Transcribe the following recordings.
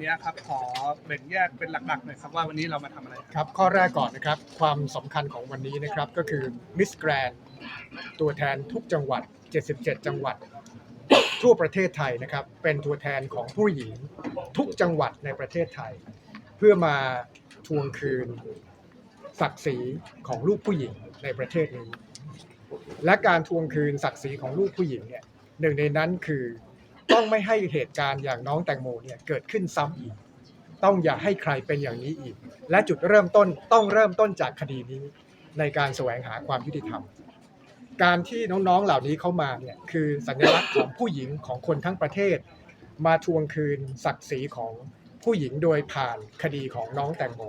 นี้ครับขอแบ่งแยกเป็นหลักๆหน่อยครับว่าวันนี้เรามาทำอะไรครับครับข้อแรกก่อนนะครับความสำคัญของวันนี้นะครับก็คือมิสแกรนตัวแทนทุกจังหวัด 77 จังหวัด ทั่วประเทศไทยนะครับ เป็นตัวแทนของผู้หญิงทุกจังหวัดในประเทศไทย เพื่อมาทวงคืน ศักดิ์ศรีของลูกผู้หญิงในประเทศนี้ และการทวงคืนศักดิ์ศรีของลูกผู้หญิงเนี่ยหนึ่งในนั้นคือ ต้องไม่ให้เหตุการณ์อย่างน้องแตงโมเนี่ยเกิดขึ้นซ้ำอีก ต้องอย่าให้ใครเป็นอย่างนี้อีก และจุดเริ่มต้นต้องเริ่มต้นจากคดีนี้ ในการแสวงหาความยุติธรรม การที่น้องๆเหล่านี้เข้ามาเนี่ยคือสัญลักษณ์ของผู้หญิงของคนทั้งประเทศ มาทวงคืนศักดิ์ศรีของผู้หญิงโดยผ่านคดีของน้องแตงโม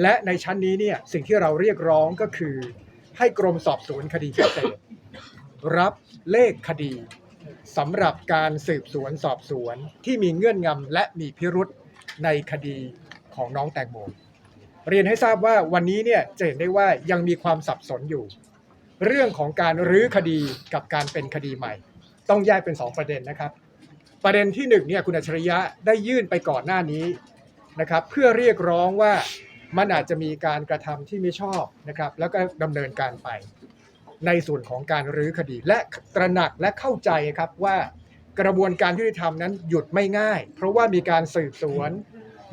และในชั้นนี้เนี่ยสิ่งที่เราเรียกร้องก็คือ ให้กรมสอบสวนคดีพิเศษรับเลขคดี สำหรับการสืบสวนสอบสวนที่มีเงื่อนงำและมีพิรุษในคดีของน้องแตงโมเรียนให้ทราบว่าวันนี้เนี่ยจะเห็นได้ว่ายังมีความสับสนอยู่ เรื่องของการรื้อคดีกับการเป็นคดีใหม่ ต้องแยกเป็น 2 ประเด็นนะครับ ประเด็นที่1เนี่ยคุณอัจฉริยะได้ยื่นไปก่อนหน้านี้นะครับเพื่อเรียกร้องว่ามันอาจจะมีการกระทำที่ไม่ชอบนะครับแล้วก็ดำเนินการไป ในส่วนของการรื้อคดี และตระหนักและเข้าใจครับว่ากระบวนการยุติธรรมนั้นหยุดไม่ง่าย เพราะว่ามีการสืบสวน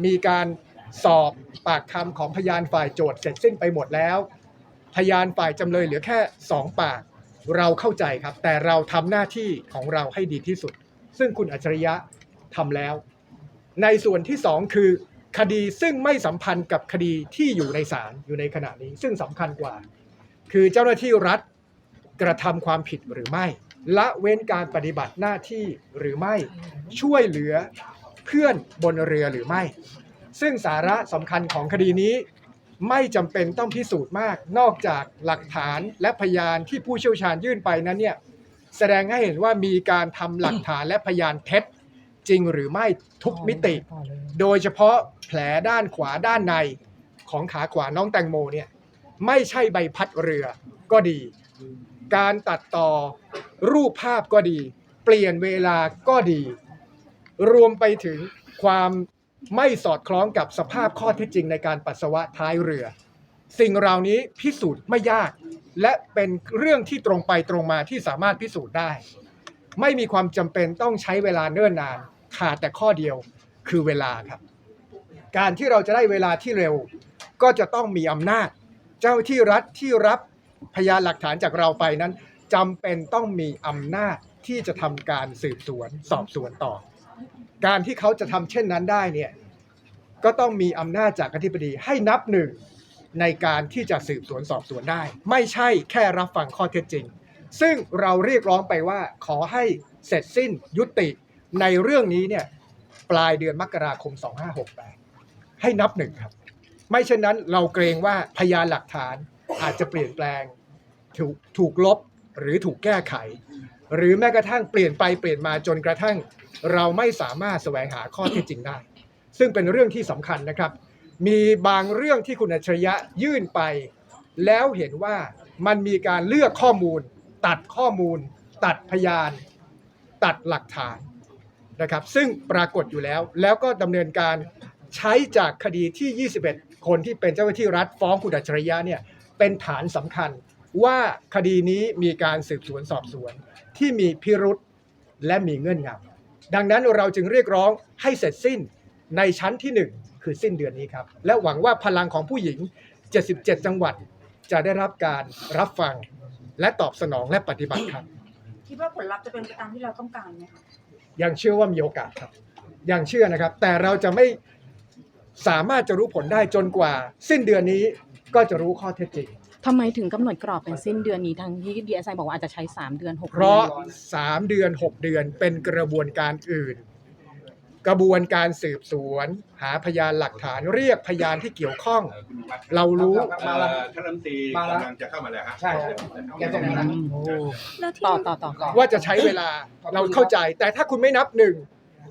มีการสอบปากคำของพยานฝ่ายโจทย์เสร็จสิ้นไปหมดแล้ว พยานฝ่ายจำเลยเหลือแค่สองปาก เราเข้าใจครับ แต่เราทำหน้าที่ของเราให้ดีที่สุด ซึ่งคุณอัจฉริยะทำแล้ว ในส่วนที่สองคือคดีซึ่งไม่สัมพันธ์กับคดีที่อยู่ในศาลอยู่ในขณะนี้ ซึ่งสำคัญกว่า คือเจ้าหน้าที่รัฐ กระทำความผิดหรือไม่ ละเว้นการปฏิบัติหน้าที่หรือไม่ช่วยเหลือเพื่อนบนเรือหรือไม่ ซึ่งสาระสำคัญของคดีนี้ ไม่จำเป็นต้องพิสูจน์มาก นอกจากหลักฐานและพยานที่ผู้เชี่ยวชาญยื่นไปนั้นเนี่ยแสดงให้เห็นว่ามีการทำหลักฐานและพยานเท็จจริงหรือไม่ทุกมิติ โดยเฉพาะแผลด้านขวาด้านในของขาขวาน้องแตงโมเนี่ยไม่ใช่ใบพัดเรือก็ดี การตัดต่อรูปภาพก็ดี เปลี่ยนเวลาก็ดี รวมไปถึงความไม่สอดคล้องกับสภาพข้อเท็จจริงในการปัสสาวะท้ายเรือ สิ่งเหล่านี้พิสูจน์ไม่ยาก และเป็นเรื่องที่ตรงไปตรงมาที่สามารถพิสูจน์ได้ ไม่มีความจำเป็นต้องใช้เวลาเนิ่นนาน ขาดแต่ข้อเดียวคือเวลาครับ การที่เราจะได้เวลาที่เร็ว ก็จะต้องมีอำนาจ เจ้าที่รัฐที่รับ พยานหลักฐานจากเราไปนั้นจำเป็นต้องมีอำนาจที่จะทำการสืบสวนสอบสวนต่อ การที่เขาจะทำเช่นนั้นได้เนี่ยก็ต้องมีอำนาจจากอธิบดีให้นับหนึ่งในการที่จะสืบสวนสอบสวนได้ ไม่ใช่แค่รับฟังข้อเท็จจริง ซึ่งเราเรียกร้องไปว่าขอให้เสร็จสิ้นยุติในเรื่องนี้เนี่ยปลายเดือนมกราคม 2568 ให้นับหนึ่งครับ ไม่เช่นนั้นเราเกรงว่าพยานหลักฐาน อาจจะเปลี่ยนแปลงถูกถูกลบหรือถูกแก้ไข หรือแม้กระทั่งเปลี่ยนไปเปลี่ยนมาจนกระทั่ง เราไม่สามารถแสวงหาข้อเท็จจริงได้ ซึ่งเป็นเรื่องที่สำคัญนะครับ มีบางเรื่องที่คุณอัจฉริยะยื่นไป แล้วเห็นว่ามันมีการเลือกข้อมูล ตัดข้อมูล ตัดพยาน ตัดหลักฐานนะครับ ซึ่งปรากฏอยู่แล้ว แล้วก็ดำเนินการใช้จากคดีที่ 21 คนที่เป็นเจ้าหน้าที่รัฐฟ้องคุณอัจฉริยะเนี่ย เป็นฐานสำคัญว่าคดีนี้มีการสืบสวนสอบสวนที่มีพิรุษและมีเงื่อนงำดังนั้นเราจึงเรียกร้องให้เสร็จสิ้นในชั้นที่ 1 คือสิ้นเดือนนี้ครับ และหวังว่าพลังของผู้หญิง 77 จังหวัดจะได้รับการรับฟังและตอบสนองและปฏิบัติครับ คิดว่าผลลัพธ์จะเป็นไปตามที่เราต้องการไหมคะยังเชื่อว่ามีโอกาสครับ ยังเชื่อนะครับ แต่เราจะไม่สามารถจะรู้ผลได้จนกว่า สิ้นเดือนนี้ ก็จะรู้ข้อเท็จจริง ทำไมถึงกำหนดกรอบเป็นสิ้นเดือนนี้ทั้งที่ดีเอสไอบอกว่าอาจจะใช้ 3 เดือน 6 เพเดือนราะ 3 เดือน 6 เดือนเป็นกระบวนการอื่น กระบวนการสืบสวน หาพยานหลักฐานเรียกพยานที่เกี่ยวข้อง เรารู้ มาแล้วท่านรัฐมนตรีมาแล้ว กำลังจะเข้ามาแล้วฮะ ใช่แกส่งมาแล้วแล้วที่ต่อต่อต่อต่อ ว่าจะใช้เวลาเราเข้าใจ แต่ถ้าคุณไม่นับหนึ่ง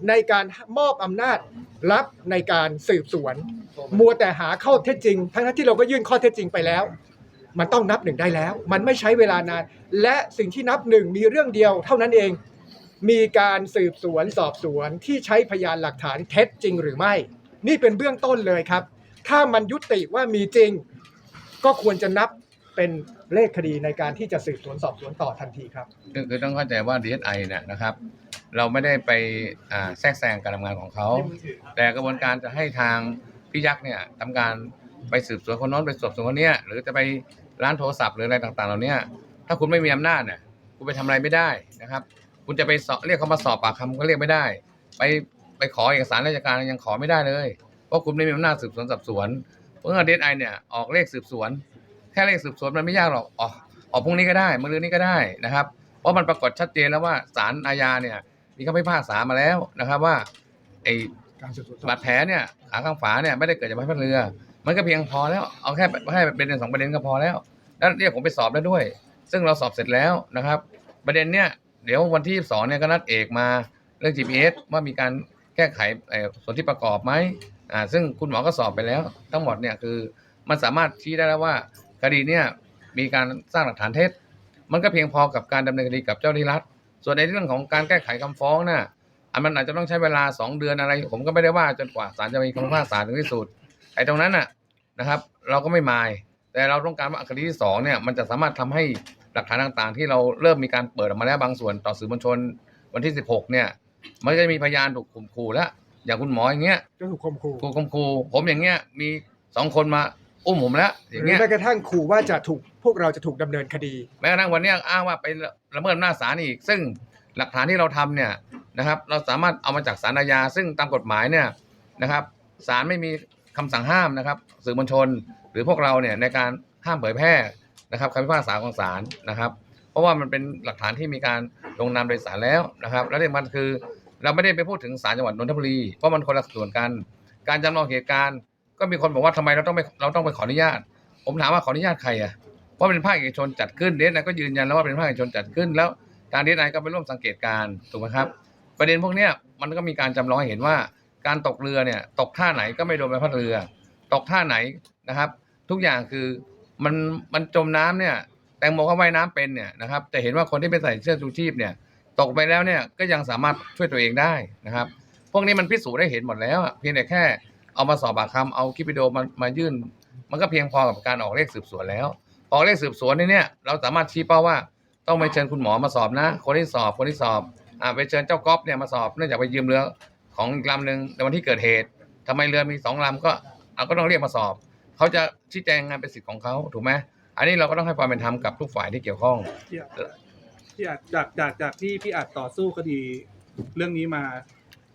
ในการมอบอำนาจรับในการสืบสวน มัวแต่หาข้อเท็จจริง ทั้งที่เราก็ยื่นข้อเท็จจริงไปแล้ว มันต้องนับหนึ่งได้แล้ว มันไม่ใช้เวลานาน และสิ่งที่นับหนึ่งมีเรื่องเดียวเท่านั้นเอง มีการสืบสวนสอบสวนที่ใช้พยานหลักฐานเท็จจริงหรือไม่ นี่เป็นเบื้องต้นเลยครับ ถ้ามันยุติว่ามีจริง ก็ควรจะนับเป็นเลขคดีในการที่จะสืบสวนสอบสวนต่อทันทีครับ คือคือต้องเข้าใจว่า DSI เนี่ยนะครับ เราไม่ได้ไปแทรกแซงการทำงานของเขา แต่กระบวนการจะให้ทางพี่ยักษ์เนี่ยทำการไปสืบสวนคนโน้นไปสอบสวนคนเนี้ยหรือจะไปร้านโทรศัพท์หรืออะไรต่างๆเหล่านี้ถ้าคุณไม่มีอำนาจเนี่ยคุณไปทำอะไรไม่ได้นะครับ คุณจะไปสอบเรียกเขามาสอบปากคำก็เรียกไม่ได้ ไปไปขอเอกสารราชการยังขอไม่ได้เลย เพราะคุณไม่มีอำนาจสืบสวนสอบสวนเพราะว่าดีไอเนี่ยออกเลขสืบสวน แค่เลขสืบสวนมันไม่ยากหรอกออกออกพรุ่งนี้ก็ได้มะรืนนี้ก็ได้นะครับ เพราะมันปรากฏชัดเจนแล้วว่าศาลอาญาเนี่ย มีคำพิพากษามาแล้วนะครับว่าไอ้การสืบสวนสอบบาดแผลเนี่ยขาข้างฝาเนี่ยไม่ได้เกิดจากใบพัดเรือ มันก็เพียงพอแล้วเอาแค่แค่ประเด็นสองประเด็นก็พอแล้ว แล้วเรียกผมไปสอบได้วด้วย ซึ่งเราสอบเสร็จแล้วนะครับ ประเด็นเนี่ยเดี๋ยววันที่2เนี่ยก็นัดเอกมาเรื่อง GPS ว่ามีการแก้ไขเอ่อส่วนที่ประกอบไหมอ่าซึ่งคุณหมอก็สอบไปแล้ว ทั้งหมดเนี่ยคือมันสามารถชี้ได้แล้วว่าคดีเนี่ยมีการสร้างหลักฐานเท็จ มันก็เพียงพอกับการดำเนินคดีกับเจ้าหน้าที่รัฐ ส่วนในเรื่องของการแก้ไขคำฟ้องน่ะอันมันอาจจะต้องใช้เวลา 2 เดือนอะไร ผมก็ไม่ได้ว่าจนกว่าศาลจะมีคำพิพากษาถึงที่สุดไอ้ตรงนั้นน่ะนะครับ เราก็ไม่มาย แต่เราต้องการว่าคดีที่สองเนี่ยมันจะสามารถทำให้หลักฐานต่างๆ ที่เราเริ่มมีการเปิดออกมาแล้วบางส่วนต่อสื่อมวลชนวันที่ 16 เนี่ย มันก็จะมีพยานถูกข่มขู่แล้วอย่างคุณหมออย่างเงี้ยก็ถูกข่มขู่ถูกข่มขู่ผมอย่างเงี้ยมีสองคนมา อุ้มผมแล้วอหย่างรือเงี้ยแม้กระทั่งขู่ว่าจะถูกพวกเราจะถูกดำเนินคดี แม้กระทั่งวันเนี้ยอ้างว่าไปละเมิดอำนาจศาลอีก ซึ่งหลักฐานที่เราทำเนี่ยนะครับ เราสามารถเอามาจากศาลอาญาซึ่งตามกฎหมายเนี่ยนะครับศาลไม่มีคำสั่งห้ามนะครับ สื่อมวลชน หรือพวกเราเนี่ยในการห้ามเผยแพร่นะครับคำพิพากษาของศาลนะครับ เพราะว่ามันเป็นหลักฐานที่มีการลงนามโดยศาลแล้วนะครับ และที่สำคัญคือ เราไม่ได้ไปพูดถึงศาลจังหวัดนนทบุรีเพราะมันคนละส่วนกัน การจำลองเหตุการณ์ ก็มีคนบอกว่าทำไมเราต้องไปเราต้องไปขออนุญาต ผมถามว่าขออนุญาตใครอะเพราะเป็นภาคเอกชนจัดขึ้นเดนไอก็ยืนยันแล้วว่าเป็นภาคเอกชนจัดขึ้น แล้วทางเดนไอก็ไปร่วมสังเกตการถูกไหมครับ ประเด็นพวกเนี้ยมันก็มีการจำลองให้เห็นว่าการตกเรือเนี่ย ตกท่าไหนก็ไม่โดนใบพัดเรือ ตกท่าไหนนะครับ ทุกอย่างคือมันมันจมน้ำเนี่ย แตงโมเขาว่ายน้ำเป็นเนี่ยนะครับจะเห็นว่าคนที่ไปใส่เสื้อชูชีพเนี่ย ตกไปแล้วเนี่ยก็ยังสามารถช่วยตัวเองได้นะครับ พวกนี้มันพิสูจน์ได้เห็นหมดแล้วเพียงแต่แค่ เอามาสอบปากคำเอาคลิปวิดีโอมามายื่น มันก็เพียงพอกับการออกเลขสืบสวนแล้ว ออกเลขสืบสวนนี่เนี่ยเราสามารถชี้เป้าว่า ต้องไปเชิญคุณหมอมาสอบนะ คนที่สอบคนที่สอบอ่าไปเชิญเจ้าก๊อฟเนี่ยมาสอบเนื่องจากไปยืมเรือของอีกลำหนึ่งในวันที่เกิดเหตุทำไมเรือมีสองลำก็เอาก็ต้องเรียกมาสอบ เขาจะชี้แจงงานเป็นสิทธิ์ของเขาถูกไหมอันนี้เราก็ต้องให้ความเป็นธรรมกับทุกฝ่ายที่เกี่ยวข้องพี่อาจพี่อาจจากจากจากที่พี่อาจต่อสู้คดีเรื่องนี้มา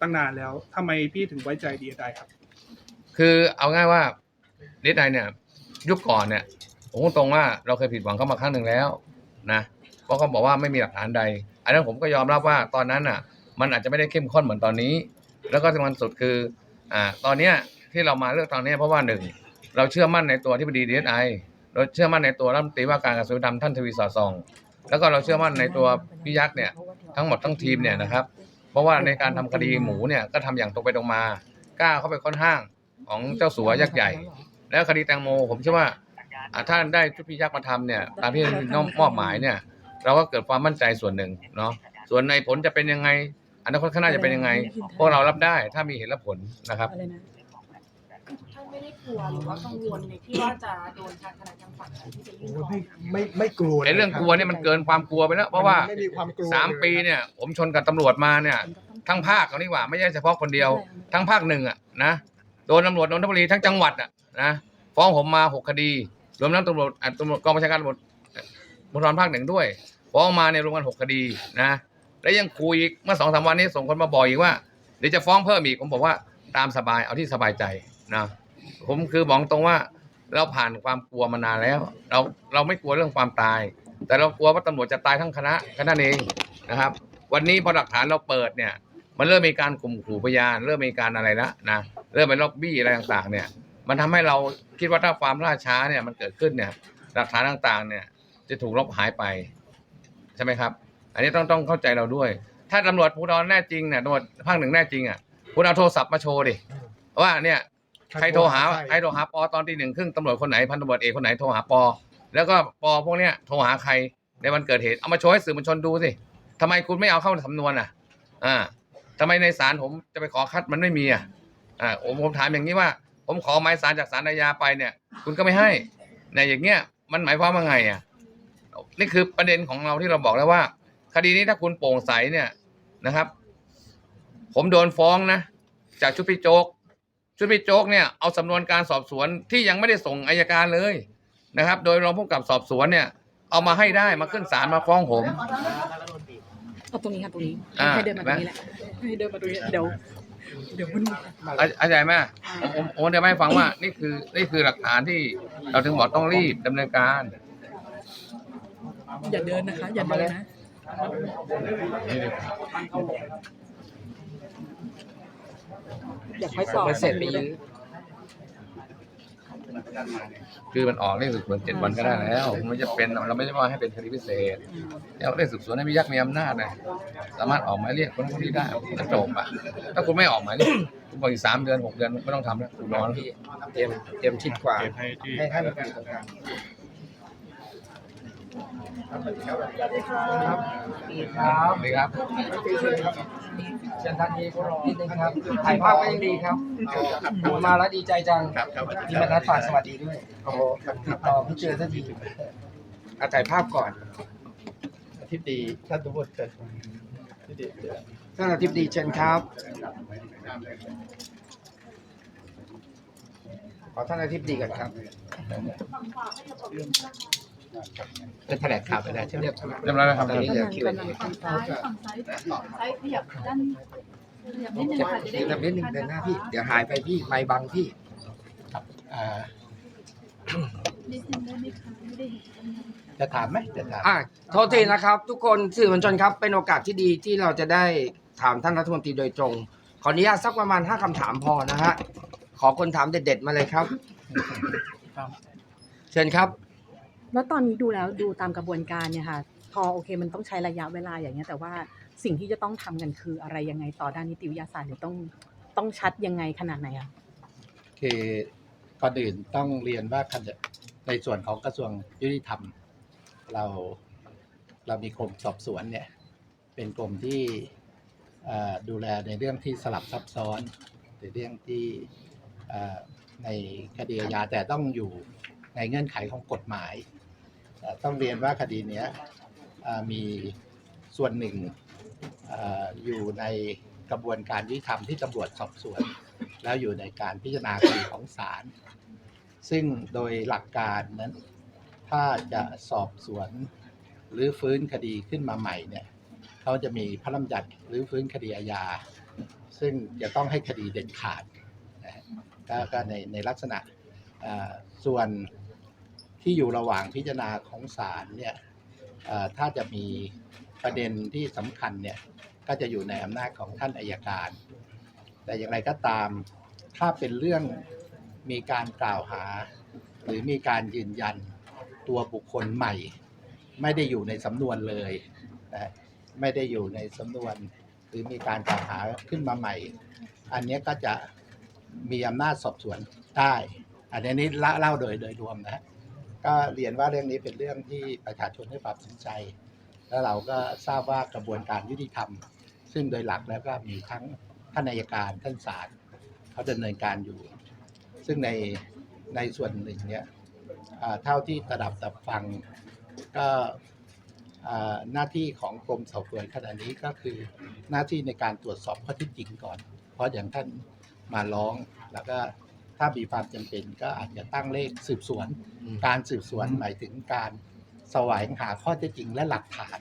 ตั้งนานแล้วทำไมพี่ถึงไว้ใจดีไอครับ คือเอาง่ายว่าเดทไนเนี่ย ยุคก่อนเนี่ยผมพูดตรงว่าเราเคยผิดหวังเขามาครั้งหนึ่งแล้วนะเพราะเขาบอกว่าไม่มีหลักฐานใด อันนั้นผมก็ยอมรับว่าตอนนั้นอะ มันอาจจะไม่ได้เข้มข้นเหมือนตอนนี้ แล้วก็สำคัญสุดคืออ่าตอนเนี้ยที่เรามาเลือกตอนนี้เพราะว่าหนึ่งเราเชื่อมั่นในตัวที่ปดีดีไอเราเชื่อมั่นในตัวรัฐมนตรีว่าการกระทรวงยุติธรรมท่านทวีสอดส่อง แล้วก็เราเชื่อมั่นในตัวพี่ยักษ์เนี่ยทั้งหมดทั้งทีมเนี่ยนะครับ เพราะว่าในการทำคดีหมูเนี่ยก็ทำอย่างตรงไปตรงมา กล้าเข้าไปค่อนห้าง ของเจ้าสัวยักษ์ใหญ่ แล้วคดีแตงโมผมเชื่อว่าอ่าถ้าได้ชุดพี่ยักษ์มาทำเนี่ย ตามที่น้องมอบหมายเนี่ย เราก็เกิดความมั่นใจส่วนหนึ่งเนาะส่วนในผลจะเป็นยังไงอนาคตข้างหน้าจะเป็นยังไง พวกเรารับได้ถ้ามีเหตุและผลนะครับ อะไรนะ ท่านไม่ได้กลัวหรือว่ากังวลในที่ว่าจะโดนทางทนายทางฝั่งไหนที่จะยื่นโอ้ยฟ้อไม่งไม่ไม่กลัวในเรื่องกลัวเนี่ยมันเกินความกลัวไปแล้ว เพราะว่าไม่มีความกลัวสามปีเนี่ย ผมชนกับตำรวจมาเนี่ย ทั้งภาคเอานี่หว่าไม่ใช่เฉพาะคนเดียว ทั้งภาคหนึ่งอะนะโดนตำรวจนนทบุรีทั้งจังหวัดอะนะฟ้องผมมาหกคดี รวมทั้งตำรวจตำรวจกองบัญชาการตำรวจภูธรภาคหนึ่งด้วยฟ้องมาเนี่ยรวมกันหกคดีนะ แล้วยังคุยอีกเมื่อสองสามวันนี้ส่งคนมาบอกอีกว่าเดี๋ยวจะฟ้องเพิ่มอีกผมบอกว่าตามสบายเอาที่สบายใจนะผมคือบอกตรงว่าเราผ่านความกลัวมานานแล้ว เราเราไม่กลัวเรื่องความตาย แต่เรากลัวว่าตำรวจจะตายทั้งคณะแค่นั้นเองนะครับ วันนี้พอหลักฐานเราเปิดเนี่ย มันเริ่มมีการข่มขู่พยาน เริ่มมีการอะไรแล้วนะ เริ่มไปล็อบบี้อะไรต่างๆ เนี่ย มันทำให้เราคิดว่าถ้าความล่าช้าเนี่ยมันเกิดขึ้นเนี่ยหลักฐานต่างๆ เนี่ย จะถูกลบหายไป ใช่ไหมครับ อันนี้ต้องต้องเข้าใจเราด้วย ถ้าตำรวจภูธรแน่จริงเนี่ยตำรวจภาคหนึ่งแน่จริงอะคุณเอาโทรศัพท์มาโชว์ดิว่าเนี่ยใครโทรหาใครโทรหาปอตอนตีหนึ่งครึ่งตำรวจคนไหนพันตำรวจเอกคนไหนโทรหาปอ แล้วก็ปอพวกเนี้ยโทรหาใครในวันเกิดเหตุเอามาโชว์ให้สื่อมวลชนดูสิทำไมคุณไม่เอาเข้าสำนวนอะ อ่าทำไมในศาลผมจะไปขอคัดมันไม่มีอะ อ่าผมผมถามอย่างนี้ว่า ผมขอหมายสารจากศาลอาญาไปเนี่ย คุณก็ไม่ให้ในอย่างเงี้ยมันหมายความว่าไงอะนี่คือประเด็นของเราที่เราบอกแล้วว่า คดีนี้ถ้าคุณโปร่งใสเนี่ยนะครับ ผมโดนฟ้องนะ จากชุดพี่โจ๊กชุดพี่โจ๊กเนี่ยเอาสำนวนการสอบสวนที่ยังไม่ได้ส่งอายการเลยนะครับ โดยรองผู้กำกับสอบสวนเนี่ย เอามาให้ได้มาขึ้นศาลมาฟ้องผม เอาตรงนี้ค่ะตรงนี้อ่า ให้เดินมาตรงนี้แหละให้เดินมาตรงนี้เดี๋ยว เดี๋ยวมันอาอาจารย์แม่ผมผมผมจะไม่ให้ฟังว่า นี่คือนี่คือหลักฐานที่เราถึงบอกต้องรีบดำเนินการ อย่าเดินนะคะ อย่าเดินนะอย่าค่อยสอบเสร็จไปยื้อ คือมันออกเรื่องสืบสวนเจ็ดวันก็ได้แล้วมันไม่จะเป็นเราไม่ได้ว่าให้เป็นคดีพิเศษแล้วเรื่องสืบสวนให้มียักษ์มีอำนาจนะสามารถออกหมายเรียกคนคนนี้ได้ก็จบอะถ้าคุณไม่ออกหมายเรียกคุณบอกอีกสามเดือนหกเดือนไม่ต้องทำแล้วคุณนอนพี่เตรียมเตรียมชิดกว่าเก็บให้ที่ให้ให้มันอยู่ตรงกลางครับครับดีครับ เชิญท่านนี้นิดนึงครับถ่ายภาพก็ยังดีครับผมมาแล้วดีใจจังที่มานัดฝากสวัสดีด้วยโอ้โหติดต่อไม่เจอสักทีเอาถ่ายภาพก่อนอธิบดีท่านทุกคนเชิญที่ดีท่านอธิบดีเชิญครับขอท่านอธิบดีก่อนครับ เป็นแถลงข่าวไปแล้วใช่ไหมเรียบร้อยเรียบร้อยแล้วครับตอนนี้เหลือคิวกำลังทำต่อซ้ายฝั่งซ้ายซ้ายขยับด้านขยับนิดนึงจะค่ะจะได้เดี๋ยวนิดหนึ่งเดินหน้าพี่ เดี๋ยวหายไปพี่ไม่บังพี่อ่านิดนึงได้ไหมคะไม่ได้เห็นจะถามไหมจะถามอะโทษทีนะครับ ทุกคนสื่อมวลชนครับเป็นโอกาสที่ดีที่เราจะได้ถามท่านรัฐมนตรีโดยตรง ขออนุญาตสักประมาณห้าคำถามพอนะฮะขอคนถามเด็ด ๆ มาเลยครับ เชิญครับ แล้วตอนนี้ดูแล้วดูตามกระบวนการเนี่ยค่ะ พอโอเคมันต้องใช้ระยะเวลาอย่างเงี้ยแต่ว่าสิ่งที่จะต้องทำกันคืออะไรยังไงต่อด้านนิติวิทยาศาสตร์หรือต้องต้องชัดยังไงขนาดไหนอะคือก่อนอื่นต้องเรียนว่าขณะในส่วนของกระทรวงยุติธรรม เราเรามีกรมสอบสวนเนี่ยเป็นกรมที่ดูแลในเรื่องที่สลับซับซ้อนหรือเรื่องที่ในคดีอาญาแต่ต้องอยู่ในเงื่อนไขของกฎหมาย ต้องเรียนว่าคดีนี้มีส่วนหนึ่งออยู่ในกระบวนการยุติธรรมที่ตำรวจสอบสวน แล้วอยู่ในการพิจารณาคดีของศาลซึ่งโดยหลักการนั้น ถ้าจะสอบสวนหรือฟื้นคดีขึ้นมาใหม่เนี่ยเขาจะมีพระราชบัญญัติหรือฟื้นคดีอาญา ซึ่งจะต้องให้คดีเด็ดขาดนะก็ในในลักษณะส่วน ที่อยู่ระหว่างพิจารณาของศาลเนี่ยถ้าจะมีประเด็นที่สำคัญเนี่ยก็จะอยู่ในอำนาจของท่านอายการ แต่อย่างไรก็ตามถ้าเป็นเรื่องมีการกล่าวหา หรือมีการยืนยันตัวบุคคลใหม่ ไม่ได้อยู่ในสำนวนเลยนะไม่ได้อยู่ในสำนวน หรือมีการกล่าวหาขึ้นมาใหม่ อันนี้ก็จะมีอำนาจสอบสวนได้ อันนี้เล่เล่าโดยโดยรวมนะ ก็เรียนว่าเรื่องนี้เป็นเรื่องที่ประชาชนให้ความสนใจ แล้วเราก็ทราบว่ากระบวนการยุติธรรม ซึ่งโดยหลักแล้วก็มีทั้งท่านอัยการท่านศาลเขาดำเนินการอยู่ ซึ่งในในส่วนหนึ่งเนี่ยอ่าเท่าที่ระดับตับฟังก็อ่าหน้าที่ของกรมสอบสวนขณะนี้ก็คือหน้าที่ในการตรวจสอบข้อเท็จจริงก่อน เพราะอย่างท่านมาร้องแล้วก็ ถ้ามีความจำเป็นก็อาจจะตั้งเลขสืบสวน การสืบสวนหมายถึงการแสวงหาข้อเท็จจริงและหลักฐาน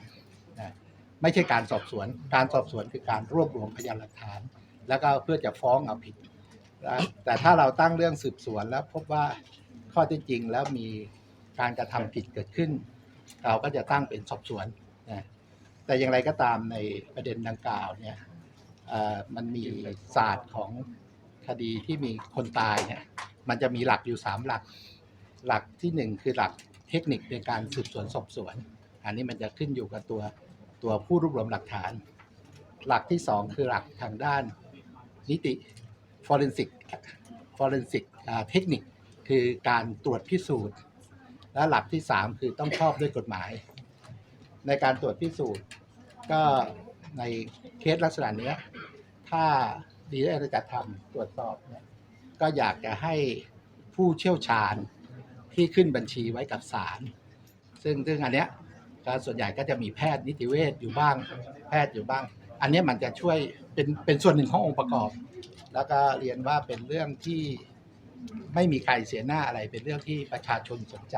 นะไม่ใช่การสอบสวน การสอบสวนคือการรวบรวมพยานหลักฐาน แล้วก็เพื่อจะฟ้องเอาผิดนะแต่ถ้าเราตั้งเรื่องสืบสวนแล้วพบว่าข้อเท็จจริงแล้วมีการกระทำผิดเกิดขึ้น เราก็จะตั้งเป็นสอบสวนนะแต่อย่างไรก็ตามในประเด็นดังกล่าวเนี่ยเอ่อมันมีศาสตร์ของค ดีที่มีคนตายเนี่ยมันจะมีหลักอยู่สามหลัก หลักที่หนึ่งคือหลักเทคนิคในการสืบสวนสอบสวน อันนี้มันจะขึ้นอยู่กับตัวตัวผู้รวบรวมหลักฐาน หลักที่สองคือหลักทางด้านนิติ forensic forensic เทคนิคคือการตรวจพิสูจน์ และหลักที่สามคือต้องชอบด้วยกฎหมาย ในการตรวจพิสูจน์ ก็ในเคสลักษณะเนี้ยถ้า ดีเอสจะทำตรวจสอบเนี่ยก็อยากจะให้ผู้เชี่ยวชาญที่ขึ้นบัญชีไว้กับศาลซึ่งซึ่งอันเนี้ยก็ส่วนใหญ่ก็จะมีแพทย์นิติเวชอยู่บ้างแพทย์อยู่บ้าง อันนี้มันจะช่วยเป็นเป็นส่วนหนึ่งขององค์ประกอบ แล้วก็เรียนว่าเป็นเรื่องที่ไม่มีใครเสียหน้าอะไร เป็นเรื่องที่ประชาชนสนใจ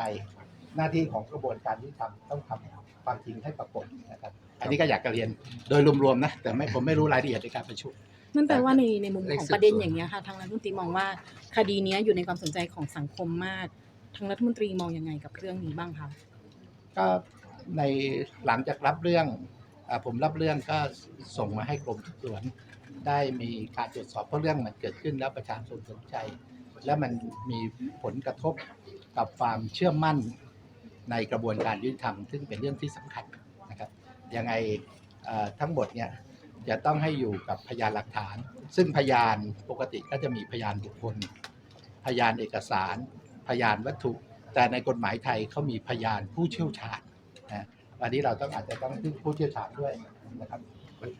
หน้าที่ของกระบวนการยุติธรรมต้องทำความจริงให้ปรากฏนะครับ อันนี้ก็อยากจะเรียนโดยรวมๆนะแต่ไม่ผมไม่รู้รายละเอียดในการประชุม นั่นแปลว่าในในมุมเลขของสืบประเด็นสวนอย่างเงี้ยค่ะทางรัฐมนตรีมองว่าคดีเนี้ยอยู่ในความสนใจของสังคมมากทางรัฐมนตรีมองยังไงกับเรื่องนี้บ้างคะก็ในหลังจากรับเรื่องอาผมรับเรื่องก็ส่งมาให้กรมสอบสวน ได้มีการตรวจสอบเพราะเรื่องมันเกิดขึ้นแล้วประชาชนสนใจ และมันมีผลกระทบกับความเชื่อมั่นในกระบวนการยุติธรรมซึ่งเป็นเรื่องที่สำคัญนะครับยังไงเอ่อทั้งหมดเนี่ย จะต้องให้อยู่กับพยานหลักฐาน ซึ่งพยานปกติก็จะมีพยานบุคคล พยานเอกสาร พยานวัตถุ แต่ในกฎหมายไทยเขามีพยานผู้เชี่ยวชาญนะวันนี้เราต้องอาจจะต้องพึ่งผู้เชี่ยวชาญด้วยนะครับ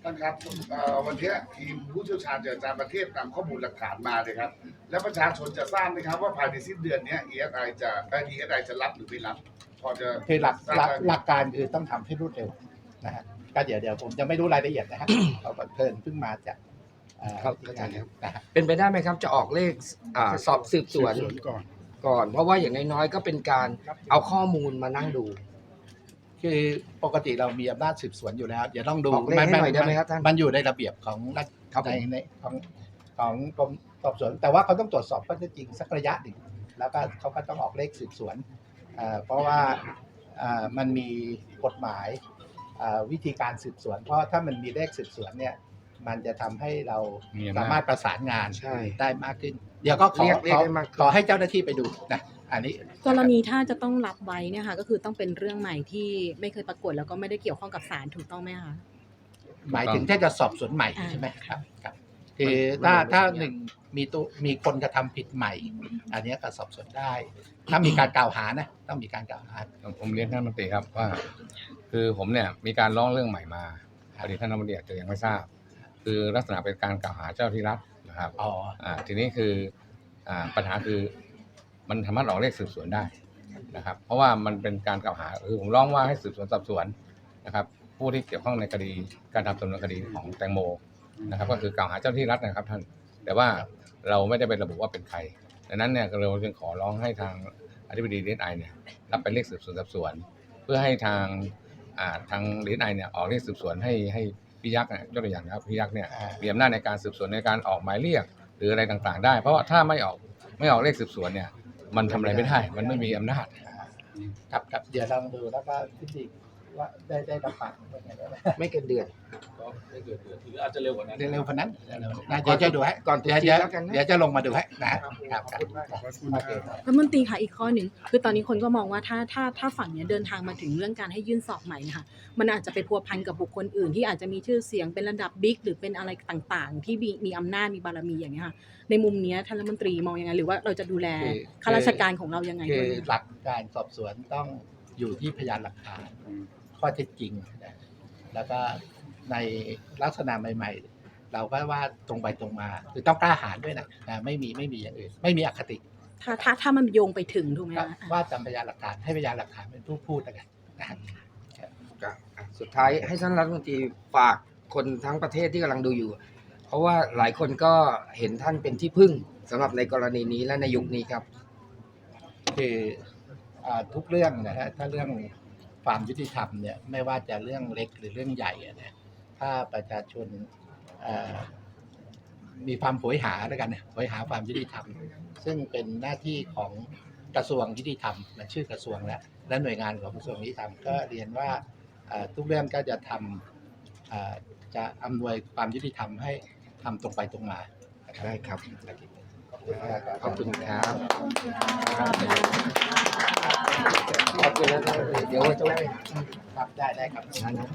ท่านครับเอ่อวันนี้ทีมผู้เชี่ยวชาญจากต่างประเทศนำข้อมูลหลักฐานมาเลยครับ แล้วประชาชนจะทราบไหมครับว่าภายในสิ้นเดือนเนี้ ESI จะเอ่อ DSI จะรับหรือไม่รับพอจะคือหลักทราบหลักได้ไหมหลักการคือต้องทำให้รวดเร็วนะฮะ ก็เดี๋ยวเดี๋ยวผมจะไม่รู้รายละเอียดนะฮะเราก็เพิ่นเพิ่งมาจากเอ่อครับที่งานนะฮะ เป็นไปได้ไหมครับ จะออกเลขอ่าสอบสืบสวนก่อน ก่อน เพราะว่าอย่างน้อยๆก็เป็นการเอาข้อมูลมานั่งดู คือปกติเรามีอำนาจสืบสวนอยู่แล้วเดี๋ยวต้องดูบอกเลขให้หน่อยได้ไหมครับท่านมันอยู่ในระเบียบของรัฐครับผม ในในของของกรมสอบสวน แต่ว่าเขาต้องตรวจสอบข้อเท็จจริงสักระยะหนึ่งแล้วก็เขาก็ต้องออกเลขสืบสวนเอ่อเพราะว่าเอ่อมันมีกฎหมายเอ่อ วิธีการสืบสวน เพราะถ้ามันมีเลขสืบสวนเนี่ย มันจะทำให้เรามีอำนาจสามารถประสานงานใช่ได้มากขึ้น เดี๋ยวก็ขอเรียกเรียขกอได้มากขึ้นขอให้เจ้าหน้าที่ไปดูนะอันนี้กรณีถ้าจะต้องรับไว้เนี่ยค่ะก็คือต้องเป็นเรื่องใหม่ที่ไม่เคยปรากฏแล้วก็ไม่ได้เกี่ยวข้องกับศาลถูกต้องไหมคะหมายถึงถ้าจะสอบสวนใหม่อ่าใช่ไหมครับครับคือถ้าถ้าหนึ่งมีตัวมีคนกระทำผิดใหม่ อันเนี้ยก็สอบสวนได้ ถ้ามีการกล่าวหานะต้องมีการกล่าวหาผมเรียนท่านรัฐมนตรีครับว่า คือผมเนี่ยมีการร้องเรื่องใหม่มาพอดีท่านรัฐมนตรีอาจจะยังไม่ทราบ คือลักษณะเป็นการกล่าวหาเจ้าที่รัฐนะครับอ๋ออ่าทีนี้คืออ่าปัญหาคือมันสามารถออกเลขสืบสวนได้นะครับ เพราะว่ามันเป็นการกล่าวหาคือผมร้องว่าให้สืบสวนสอบสวนนะครับ ผู้ที่เกี่ยวข้องในคดีการทำสำนวนคดีของแตงโมนะครับ ก็คือกล่าวหาเจ้าที่รัฐนะครับท่าน แต่ว่าเราไม่ได้ไประบุว่าเป็นใครดังนั้นเนี่ยเราจึงขอร้องให้ทางอธิบดีดีไอเนี่ยรับเป็นเลขสืบสวนสอบสวน เพื่อให้ทาง อ่าทางดีไอเนี่ยออกเลขสืบสวนให้ให้พี่ยักษ์เนี่ยยกตัวอย่างนะครับพี่ยักษ์เนี่ยอ่ามีอำนาจในการสืบสวนในการออกหมายเรียก หรืออะไรต่างๆ ได้ เพราะว่าถ้าไม่ออกไม่ออกเลขสืบสวนเนี่ย มันทำอะไรไม่ได้ มันไม่มีอำนาจครับครับเดี๋ยวลองดูแล้วก็ทิศ ว่าได้ได้รับปากเป็นไงบ้างไม่เกินเดือนเร็วๆอาจจะเร็วกว่านั้นเร็วๆกว่านั้นเร็วๆนะเดี๋ยวจะดูให้ก่อนตรุษเดี๋ยวจีนเดี๋ยวแล้วกันนะเดี๋ยวจะลงมาดูให้นะครับครับครับโอเคครับรัฐมนตรีค่ะอีกข้อหนึ่งคือตอนนี้คนก็มองว่าถ้าถ้าถ้าฝั่งเนี้ยเดินทางมาถึงเรื่องการให้ยื่นสอบใหม่เนะคะมันอาจจะไปพัวพันกับบุคคลอื่น ที่อาจจะมีชื่อเสียงเป็นระดับบิ๊กหรือเป็นอะไรต่างๆ ที่มีมีอำนาจมีบารมีอย่างเงี้ยค่ะในมุมเนี้ยท่านรัฐมนตรีมองยังไงหรือว่าเราจะดูแลคือข้าราชการของเรายังไงคืด้วอยเนี่ยหลักการสอบสวนต้องอยู่ที่พยานหลักฐาน ข้อเท็จจริงนะแล้วก็ในลักษณะใหม่ ๆ เราก็ว่าตรงไปตรงมา คือต้องกล้าหาญด้วยนะนะไม่มีไม่มีอย่างอื่น ไม่มีอคติ ถ้าถ้าถ้ามันโยงไปถึงถูกไหมก็คะว่าตามพยานหลักฐานให้พยานหลักฐานเป็นผู้พูดแล้วกันนะครับครับอะสุดท้ายให้ท่านรัฐมนตรีฝากคนทั้งประเทศที่กำลังดูอยู่ เพราะว่าหลายคนก็เห็นท่านเป็นที่พึ่งสำหรับในกรณีนี้และในยุคนี้ครับ คืออ่าทุกเรื่องนะฮะถ้าเรื่อง ความยุติธรรมเนี่ยไม่ว่าจะเรื่องเล็กหรือเรื่องใหญ่อะนะถ้าประชาชนเอ่อมีความโหยหาแล้วกันนะโหยหาความยุติธรรม ซึ่งเป็นหน้าที่ของกระทรวงยุติธรรมมันชื่อกระทรวงแล้วและหน่วยงานของกระทรวงยุติธรรมก็เรียนว่าเอ่อทุกเรื่องก็จะทำเอ่อจะอำนวยความยุติธรรมให้ทำตรงไปตรงมานะได้ครับ ขอบคุณครับขอบคุณครับ ขอบคุณนะเดี๋ยวจะไล่ครับได้ได้ครับนะ